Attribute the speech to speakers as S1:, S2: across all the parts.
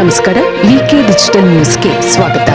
S1: ನಮಸ್ಕಾರ ವಿಕೆ ಡಿಜಿಟಲ್ ನ್ಯೂಸ್ಗೆ ಸ್ವಾಗತ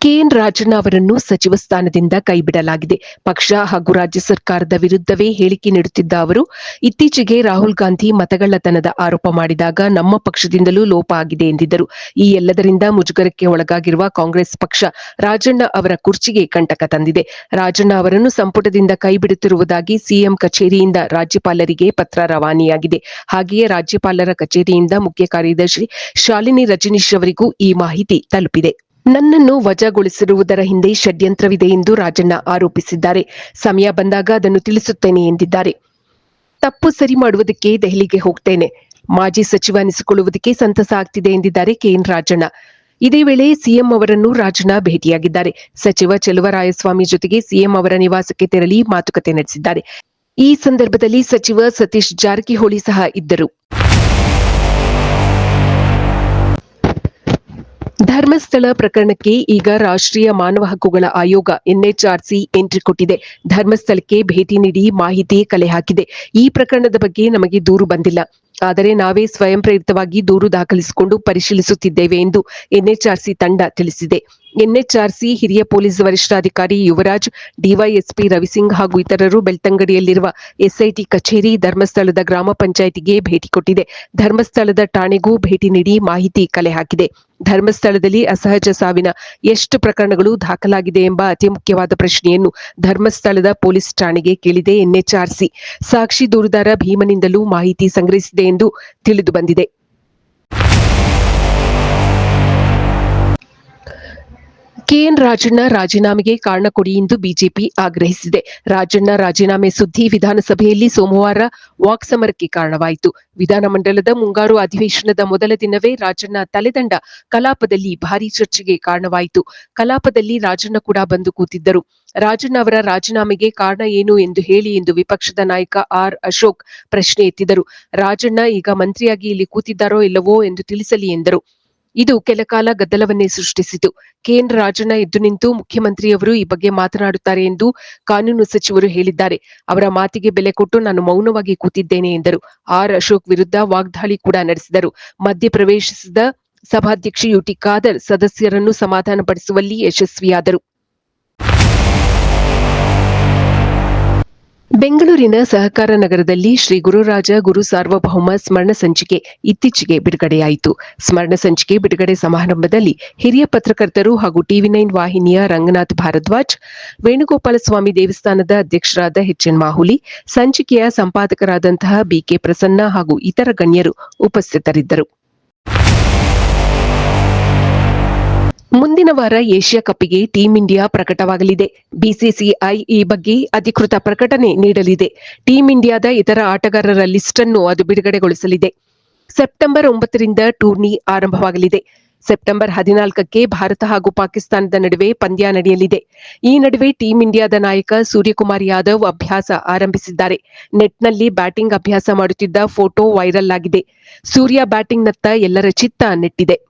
S1: ಕೆಎನ್ ರಾಜಣ್ಣ ಅವರನ್ನು ಸಚಿವ ಸ್ಥಾನದಿಂದ ಕೈಬಿಡಲಾಗಿದೆ. ಪಕ್ಷ ಹಾಗೂ ರಾಜ್ಯ ಸರ್ಕಾರದ ವಿರುದ್ಧವೇ ಹೇಳಿಕೆ ನೀಡುತ್ತಿದ್ದ ಅವರು, ಇತ್ತೀಚೆಗೆ ರಾಹುಲ್ ಗಾಂಧಿ ಮತಗಳ್ಳತನದ ಆರೋಪ ಮಾಡಿದಾಗ ನಮ್ಮ ಪಕ್ಷದಿಂದಲೂ ಲೋಪ ಆಗಿದೆ ಎಂದಿದ್ದರು. ಈ ಎಲ್ಲದರಿಂದ ಮುಜುಗರಕ್ಕೆ ಒಳಗಾಗಿರುವ ಕಾಂಗ್ರೆಸ್ ಪಕ್ಷ ರಾಜಣ್ಣ ಅವರ ಕುರ್ಚಿಗೆ ಕಂಟಕ ತಂದಿದೆ. ರಾಜಣ್ಣ ಅವರನ್ನು ಸಂಪುಟದಿಂದ ಕೈಬಿಡುತ್ತಿರುವುದಾಗಿ ಸಿಎಂ ಕಚೇರಿಯಿಂದ ರಾಜ್ಯಪಾಲರಿಗೆ ಪತ್ರ ರವಾನೆಯಾಗಿದೆ. ಹಾಗೆಯೇ ರಾಜ್ಯಪಾಲರ ಕಚೇರಿಯಿಂದ ಮುಖ್ಯ ಕಾರ್ಯದರ್ಶಿ ಶಾಲಿನಿ ರಜನೀಶ್ ಅವರಿಗೂ ಈ ಮಾಹಿತಿ ತಲುಪಿದೆ. ನನ್ನನ್ನು ವಜಾಗೊಳಿಸಿರುವುದರ ಹಿಂದೆ ಷಡ್ಯಂತ್ರವಿದೆ ಎಂದು ರಾಜಣ್ಣ ಆರೋಪಿಸಿದ್ದಾರೆ. ಸಮಯ ಬಂದಾಗ ಅದನ್ನು ತಿಳಿಸುತ್ತೇನೆ ಎಂದಿದ್ದಾರೆ. ತಪ್ಪು ಸರಿ ಮಾಡುವುದಕ್ಕೆ ದೆಹಲಿಗೆ ಹೋಗ್ತೇನೆ. ಮಾಜಿ ಸಚಿವ ಅನಿಸಿಕೊಳ್ಳುವುದಕ್ಕೆ ಸಂತಸ ಆಗ್ತಿದೆ ಎಂದಿದ್ದಾರೆ ಕೆಎನ್ ರಾಜಣ್ಣ. ಇದೇ ವೇಳೆ ಸಿಎಂ ಅವರನ್ನು ರಾಜಣ್ಣ ಭೇಟಿಯಾಗಿದ್ದಾರೆ. ಸಚಿವ ಚೆಲುವರಾಯಸ್ವಾಮಿ ಜೊತೆಗೆ ಸಿಎಂ ಅವರ ನಿವಾಸಕ್ಕೆ ತೆರಳಿ ಮಾತುಕತೆ ನಡೆಸಿದ್ದಾರೆ. ಈ ಸಂದರ್ಭದಲ್ಲಿ ಸಚಿವ ಸತೀಶ್ ಜಾರಕಿಹೊಳಿ ಸಹ ಇದ್ದರು. ಧರ್ಮಸ್ಥಳ ಪ್ರಕರಣಕ್ಕೆ ಈಗ ರಾಷ್ಟ್ರೀಯ ಮಾನವ ಹಕ್ಕುಗಳ ಆಯೋಗ ಎನ್ಎಚ್ಆರ್ಸಿ ಎಂಟ್ರಿ ಕೊಟ್ಟಿದೆ. ಧರ್ಮಸ್ಥಳಕ್ಕೆ ಭೇಟಿ ನೀಡಿ ಮಾಹಿತಿ ಕಲೆ ಹಾಕಿದೆ. ಈ ಪ್ರಕರಣದ ಬಗ್ಗೆ ನಮಗೆ ದೂರು ಬಂದಿಲ್ಲ. ಆದರೆ ನಾವೇ ಸ್ವಯಂ ಪ್ರೇರಿತವಾಗಿ ದೂರು ದಾಖಲಿಸಿಕೊಂಡು ಪರಿಶೀಲಿಸುತ್ತಿದ್ದೇವೆ ಎಂದು ಎನ್ಎಚ್ಆರ್ಸಿ ತಂಡ ತಿಳಿಸಿದೆ. ಎನ್ಎಚ್ಆರ್ಸಿ ಹಿರಿಯ ಪೊಲೀಸ್ ವರಿಷ್ಠಾಧಿಕಾರಿ ಯುವರಾಜ್, ಡಿವೈಎಸ್ಪಿ ರವಿಸಿಂಗ್ ಹಾಗೂ ಇತರರು ಬೆಳ್ತಂಗಡಿಯಲ್ಲಿರುವ ಎಸ್ಐಟಿ ಕಚೇರಿ ಧರ್ಮಸ್ಥಳದ ಗ್ರಾಮ ಪಂಚಾಯಿತಿಗೆ ಭೇಟಿ ಕೊಟ್ಟಿದೆ. ಧರ್ಮಸ್ಥಳದ ಠಾಣೆಗೂ ಭೇಟಿ ನೀಡಿ ಮಾಹಿತಿ ಕಲೆ ಹಾಕಿದೆ. ಧರ್ಮಸ್ಥಳದಲ್ಲಿ ಅಸಹಜ ಸಾವಿನ ಎಷ್ಟು ಪ್ರಕರಣಗಳು ದಾಖಲಾಗಿದೆ ಎಂಬ ಅತಿ ಮುಖ್ಯವಾದ ಪ್ರಶ್ನೆಯನ್ನು ಧರ್ಮಸ್ಥಳದ ಪೊಲೀಸ್ ಠಾಣೆಗೆ ಕೇಳಿದೆ ಎನ್ಎಚ್ಆರ್ಸಿ. ಸಾಕ್ಷಿ ದೂರುದಾರ ಭೀಮನಿಂದಲೂ ಮಾಹಿತಿ ಸಂಗ್ರಹಿಸಿದೆ ಎಂದು ತಿಳಿದು ಕೆಎನ್ ರಾಜಣ್ಣ ರಾಜೀನಾಮೆಗೆ ಕಾರಣ ಕೊಡಿ ಎಂದು ಬಿಜೆಪಿ ಆಗ್ರಹಿಸಿದೆ. ರಾಜಣ್ಣ ರಾಜೀನಾಮೆ ಸುದ್ದಿ ವಿಧಾನಸಭೆಯಲ್ಲಿ ಸೋಮವಾರ ವಾಕ್ಸಮರಕ್ಕೆ ಕಾರಣವಾಯಿತು. ವಿಧಾನಮಂಡಲದ ಮುಂಗಾರು ಅಧಿವೇಶನದ ಮೊದಲ ದಿನವೇ ರಾಜಣ್ಣ ತಲೆದಂಡ ಕಲಾಪದಲ್ಲಿ ಭಾರಿ ಚರ್ಚೆಗೆ ಕಾರಣವಾಯಿತು. ಕಲಾಪದಲ್ಲಿ ರಾಜಣ್ಣ ಕೂಡ ಬಂದು ಕೂತಿದ್ದರು. ರಾಜಣ್ಣ ಅವರ ರಾಜೀನಾಮೆಗೆ ಕಾರಣ ಏನು ಎಂದು ಹೇಳಿ ಎಂದು ವಿಪಕ್ಷದ ನಾಯಕ ಆರ್ ಅಶೋಕ್ ಪ್ರಶ್ನೆ ಎತ್ತಿದರು. ರಾಜಣ್ಣ ಈಗ ಮಂತ್ರಿಯಾಗಿ ಇಲ್ಲಿ ಕೂತಿದ್ದಾರೋ ಇಲ್ಲವೋ ಎಂದು ತಿಳಿಸಲಿ ಎಂದರು. ಇದು ಕೆಲಕಾಲ ಗದ್ದಲವನ್ನೇ ಸೃಷ್ಟಿಸಿತು. ಕೆಎನ್ ರಾಜಣ್ಣ ಎದ್ದು ನಿಂತು ಮುಖ್ಯಮಂತ್ರಿಯವರು ಈ ಬಗ್ಗೆ ಮಾತನಾಡುತ್ತಾರೆ ಎಂದು ಕಾನೂನು ಸಚಿವರು ಹೇಳಿದ್ದಾರೆ. ಅವರ ಮಾತಿಗೆ ಬೆಲೆ ಕೊಟ್ಟು ನಾನು ಮೌನವಾಗಿ ಕೂತಿದ್ದೇನೆ ಎಂದರು. ಆರ್ ಅಶೋಕ್ ವಿರುದ್ಧ ವಾಗ್ದಾಳಿ ಕೂಡ ನಡೆಸಿದರು. ಮಧ್ಯಪ್ರವೇಶಿಸಿದ ಸಭಾಧ್ಯಕ್ಷ ಯುಟಿ ಖಾದರ್ ಸದಸ್ಯರನ್ನು ಸಮಾಧಾನಪಡಿಸುವಲ್ಲಿ ಯಶಸ್ವಿಯಾದರು. ಬೆಂಗಳೂರಿನ ಸಹಕಾರ ನಗರದಲ್ಲಿ ಶ್ರೀ ಗುರುರಾಜ ಗುರು ಸಾರ್ವಭೌಮ ಸ್ಮರಣ ಸಂಚಿಕೆ ಇತ್ತೀಚೆಗೆ ಬಿಡುಗಡೆಯಾಯಿತು. ಸ್ಮರಣ ಸಂಚಿಕೆ ಬಿಡುಗಡೆ ಸಮಾರಂಭದಲ್ಲಿ ಹಿರಿಯ ಪತ್ರಕರ್ತರು ಹಾಗೂ ಟಿವಿ ನೈನ್ ವಾಹಿನಿಯ ರಂಗನಾಥ್ ಭಾರದ್ವಾಜ್ ವೇಣುಗೋಪಾಲಸ್ವಾಮಿ ದೇವಸ್ಥಾನದ ಅಧ್ಯಕ್ಷರಾದ ಎಚ್ಎನ್ ಮಾಹುಲಿ, ಸಂಚಿಕೆಯ ಸಂಪಾದಕರಾದಂತಹ ಬಿಕೆ ಪ್ರಸನ್ನ ಹಾಗೂ ಇತರ ಗಣ್ಯರು ಉಪಸ್ಥಿತರಿದ್ದರು. ಮುಂದಿನ ವಾರ ಏಷ್ಯಾ ಕಪ್ಗೆ ಟೀಂ ಇಂಡಿಯಾ ಪ್ರಕಟವಾಗಲಿದೆ. ಬಿಸಿಸಿಐ ಈ ಬಗ್ಗೆ ಅಧಿಕೃತ ಪ್ರಕಟಣೆ ನೀಡಲಿದೆ. ಟೀಂ ಇಂಡಿಯಾದ ಇತರ ಆಟಗಾರರ ಲಿಸ್ಟ್ ಅನ್ನು ಅದು ಬಿಡುಗಡೆಗೊಳಿಸಲಿದೆ. ಸೆಪ್ಟೆಂಬರ್ ಒಂಬತ್ತರಿಂದ ಟೂರ್ನಿ ಆರಂಭವಾಗಲಿದೆ. ಸೆಪ್ಟೆಂಬರ್ ಹದಿನಾಲ್ಕಕ್ಕೆ ಭಾರತ ಹಾಗೂ ಪಾಕಿಸ್ತಾನದ ನಡುವೆ ಪಂದ್ಯ ನಡೆಯಲಿದೆ. ಈ ನಡುವೆ ಟೀಂ ಇಂಡಿಯಾದ ನಾಯಕ ಸೂರ್ಯಕುಮಾರ್ ಯಾದವ್ ಅಭ್ಯಾಸ ಆರಂಭಿಸಿದ್ದಾರೆ. ನೆಟ್ನಲ್ಲಿ ಬ್ಯಾಟಿಂಗ್ ಅಭ್ಯಾಸ ಮಾಡುತ್ತಿದ್ದ ಫೋಟೋ ವೈರಲ್ ಆಗಿದೆ. ಸೂರ್ಯ ಬ್ಯಾಟಿಂಗ್ನತ್ತ ಎಲ್ಲರ ಚಿತ್ತ ನೆಟ್ಟಿದೆ.